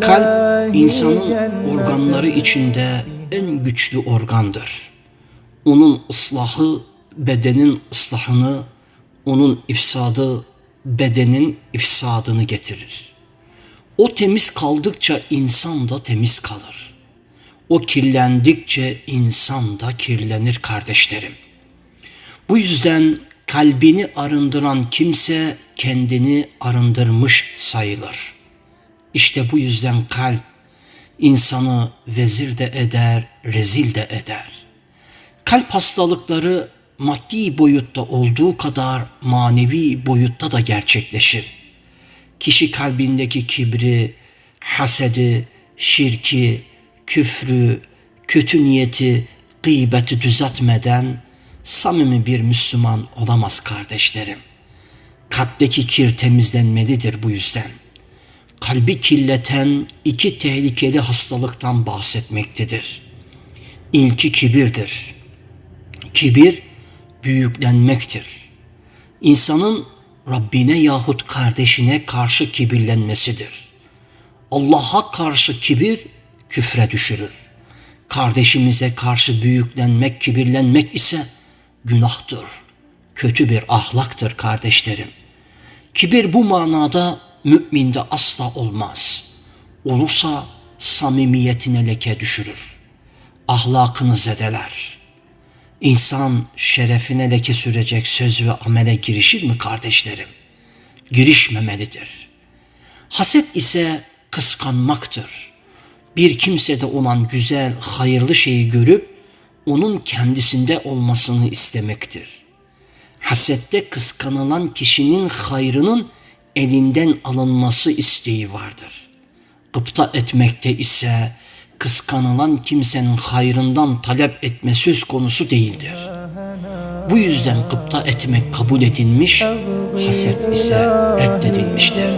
Kalp insanın organları içinde en güçlü organdır. Onun ıslahı bedenin ıslahını, onun ifsadı bedenin ifsadını getirir. O temiz kaldıkça insan da temiz kalır. O kirlendikçe insan da kirlenir kardeşlerim. Bu yüzden kalbini arındıran kimse kendini arındırmış sayılır. İşte bu yüzden kalp insanı vezir de eder, rezil de eder. Kalp hastalıkları maddi boyutta olduğu kadar manevi boyutta da gerçekleşir. Kişi kalbindeki kibri, hasedi, şirki, küfrü, kötü niyeti, gıybeti düzeltmeden samimi bir Müslüman olamaz kardeşlerim. Kalpteki kir temizlenmelidir bu yüzden. Kalbi kirleten iki tehlikeli hastalıktan bahsetmektedir. İlki kibirdir. Kibir büyüklenmektir. İnsanın Rabbine yahut kardeşine karşı kibirlenmesidir. Allah'a karşı kibir küfre düşürür. Kardeşimize karşı büyüklenmek, kibirlenmek ise günahtır. Kötü bir ahlaktır kardeşlerim. Kibir bu manada müminde asla olmaz. Olursa samimiyetine leke düşürür. Ahlakını zedeler. İnsan şerefine leke sürecek söz ve amele girişir mi kardeşlerim? Girişmemelidir. Haset ise kıskanmaktır. Bir kimsede olan güzel, hayırlı şeyi görüp onun kendisinde olmasını istemektir. Hasette kıskanılan kişinin hayrının elinden alınması isteği vardır. Gıpta etmekte ise kıskanılan kimsenin hayrından talep etme söz konusu değildir. Bu yüzden gıpta etmek kabul edilmiş, haset ise reddedilmiştir.